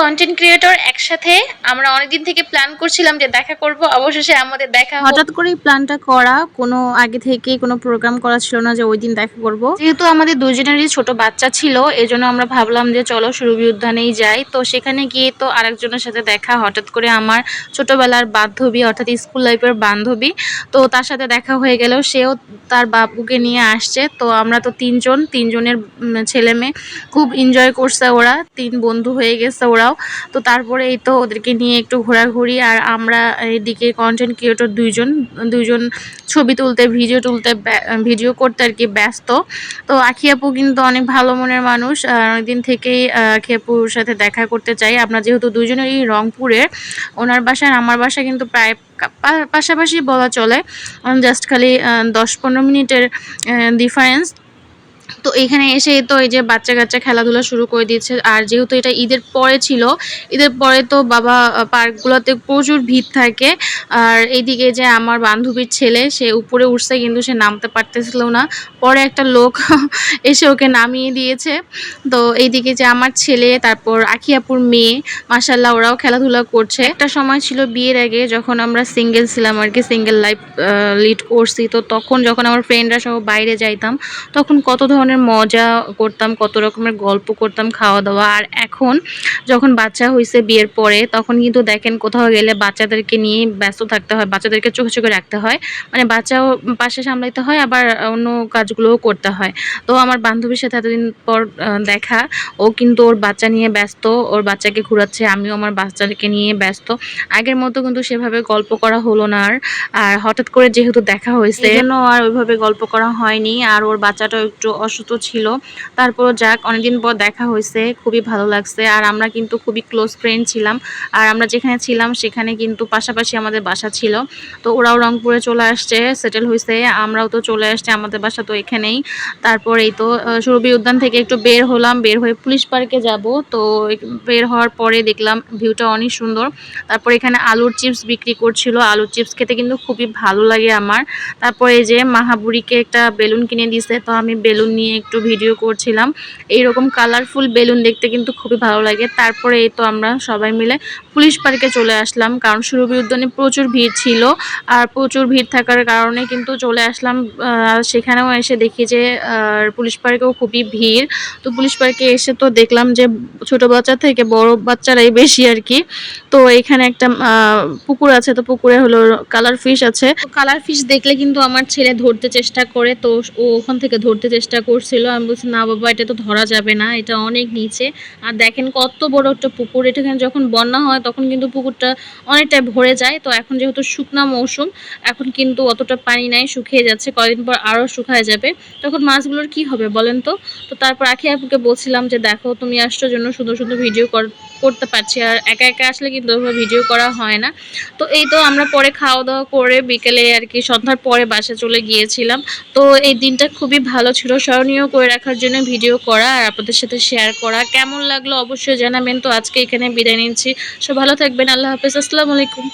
Content creator একসাথে আমরা অনেকদিন থেকে প্ল্যান করছিলাম যে দেখা করব, অবশেষে আমাদের দেখা। হঠাৎ করেই প্ল্যানটা করা, কোনো আগে থেকে কোনো প্রোগ্রাম করা ছিল না যে ওই দিন দেখা করব। যেহেতু আমাদের দুজনেরই ছোট বাচ্চা ছিল, এজন্য আমরা ভাবলাম যে চলো সুরভি উদ্যানেই যাই। তো সেখানে গিয়ে তো আরেকজনের সাথে দেখা, হঠাৎ করে আমার ছোটবেলার বান্ধবী, অর্থাৎ স্কুল লাইফের বান্ধবী, তো তার সাথে দেখা হয়ে গেল। সেও তার বাবুকে নিয়ে আসছে। তো আমরা তো তিনজন, তিনজনের ছেলে মেয়ে, খুব এনজয় করছে ওরা। তিন বন্ধু হয়ে গেছে ওরাও। তো তারপরে এই তো ওদেরকে নিয়ে একটু ঘোরাঘুরি আর আমরা এদিকে কন্টেন্ট ক্রিয়েটর দুইজন দুইজন ছবি তুলতে ভিডিও তুলতে ভিডিও করতে আর কি ব্যস্ত। তো আখি আপু কিন্তু অনেক ভালো মনের মানুষ। অনেকদিন থেকেই আখি আপুর সাথে দেখা করতে চাই। আমরা যেহেতু দুজনেই রংপুরের, ওনার বাসা আর আমার বাসা কিন্তু প্রায় পাশাপাশি বলা চলে। জাস্ট খালি দশ পনেরো মিনিটের ডিফারেন্স তো এখানে এসে তো এই যে বাচ্চা কাচ্চা খেলাধুলা শুরু করে দিয়েছে। আর যেহেতু এটা ঈদের পরে ছিল, ঈদের পরে তো বাবা পার্কগুলোতে প্রচুর ভিড় থাকে। আর এইদিকে যে আমার বান্ধবীর ছেলে, সে উপরে উঠছে কিন্তু সে নামতে পারতেছিল না। পরে একটা লোক এসে ওকে নামিয়ে দিয়েছে। তো এইদিকে যে আমার ছেলে, তারপর আখিয়াপুর মেয়ে মাসাল্লাহ ওরাও খেলাধুলা করছে। একটা সময় ছিল বিয়ের আগে, যখন আমরা সিঙ্গেল ছিলাম আর কি সিঙ্গেল লাইফ লিড করছি। তো তখন যখন আমার ফ্রেন্ডরা সব বাইরে যাইতাম, তখন কত ধরনের মজা করতাম, কত রকমের গল্প করতাম খাওয়া দাওয়া আর এখন যখন বাচ্চা হয়েছে বিয়ের পরে, তখন কিন্তু দেখেন কোথাও গেলে বাচ্চাদেরকে নিয়ে ব্যস্ত থাকতে হয়, বাচ্চাদেরকে চোখে চোখে রাখতে হয়। মানে বাচ্চাও পাশে সামলাইতে হয়, আবার অন্য কাজগুলোও করতে হয়। তো আমার বান্ধবীর সাথে এতদিন পর দেখা, ও কিন্তু ওর বাচ্চা নিয়ে ব্যস্ত, ওর বাচ্চাকে ঘুরাচ্ছে, আমিও আমার বাচ্চাকে নিয়ে ব্যস্ত। আগের মতো কিন্তু সেভাবে গল্প করা হলো না আর আর হঠাৎ করে যেহেতু দেখা হয়েছে জন্য আর ওইভাবে গল্প করা হয়নি, আর ওর বাচ্চাটাও একটু অসুস্থ ছিল। তারপর যাক, অনেকদিন পর দেখা হয়েছে, খুবই ভালো লাগছে। আর আমরা কিন্তু খুবই ক্লোজ ফ্রেন্ড ছিলাম। আর আমরা যেখানে ছিলাম, সেখানে কিন্তু পাশাপাশি আমাদের বাসা ছিল। তো ওরাও রংপুরে চলে আসছে সেটেল হয়েছে, আমরাও তো চলে আসছে আমাদের বাসা তো এখানেই। তারপর এই তো সুরভি উদ্যান থেকে একটু বের হলাম, বের হয়ে পুলিশ পার্কে যাব। তো বের হওয়ার পরে দেখলাম ভিউটা অনেক সুন্দর। তারপর এখানে আলুর চিপস বিক্রি করছিল। আলুর চিপস খেতে কিন্তু খুবই ভালো লাগে আমার। তারপর এই যে মাহাবুড়িকে একটা বেলুন কিনে দিছে তো আমি বেলুন নিয়ে একটু ভিডিও করছিলাম। এইরকম কালারফুল বেলুন দেখতে কিন্তু খুবই ভালো লাগে। তারপরে এই তো আমরা সবাই মিলে পুলিশ পার্কে চলে আসলাম, কারণ সুরভি উদ্যানে প্রচুর ভিড় ছিল আর প্রচুর ভিড় থাকার কারণে কিন্তু চলে আসলাম সেখানেও এসে দেখি যে পুলিশ পার্কেও খুবই ভিড়। তো পুলিশ পার্কে এসে তো দেখলাম যে, ছোট বাচ্চা থেকে বড় বাচ্চারাই বেশি আর কি। তো এখানে একটা পুকুর আছে, তো পুকুরে হলো কালার ফিশ আছে। কালার ফিশ দেখলে কিন্তু আমার ছেলে ধরতে চেষ্টা করে, তো ও ওখান থেকে ধরতে চেষ্টা করছিল, আমি বলছি, না বাবা, এটা তো ধরা যাবে না, এটা অনেক নিচে। আর দেখেন কত বড় একটা পুকুর এখানে যখন বন্যা হয় তখন কিন্তু পুকুরটা অনেকটা ভরে যায়। তো এখন যেহেতু শুকনা মৌসুম, এখন কিন্তু অতটা পানি নাই, শুকিয়ে যাচ্ছে, কয়েকদিন পর আরও শুকায় যাবে। তখন মাছগুলোর কি হবে বলেন তো? তো তারপর আখি আপুকে বলছিলাম যে, দেখো, তুমি আসছো জন্য সুন্দর সুন্দর ভিডিও করতে পারছি। আর একা একা আসলে কিন্তু ভিডিও করা হয় না। তো এই তো আমরা পরে খাওয়া দাওয়া করে বিকেলে আর কি সন্ধ্যার পরে বাসা চলে গিয়েছিলাম। তো এই দিনটা খুবই ভালো ছিল স্মরণীয় করে রাখার জন্য ভিডিও করা আর আপনাদের সাথে শেয়ার করা। কেমন লাগল অবশ্যই জানাবেন। তো আজকে এখানে বিদায় নিচ্ছি। সব ভালো থাকবেন। আল্লাহ হাফেজ। আসসালামু আলাইকুম।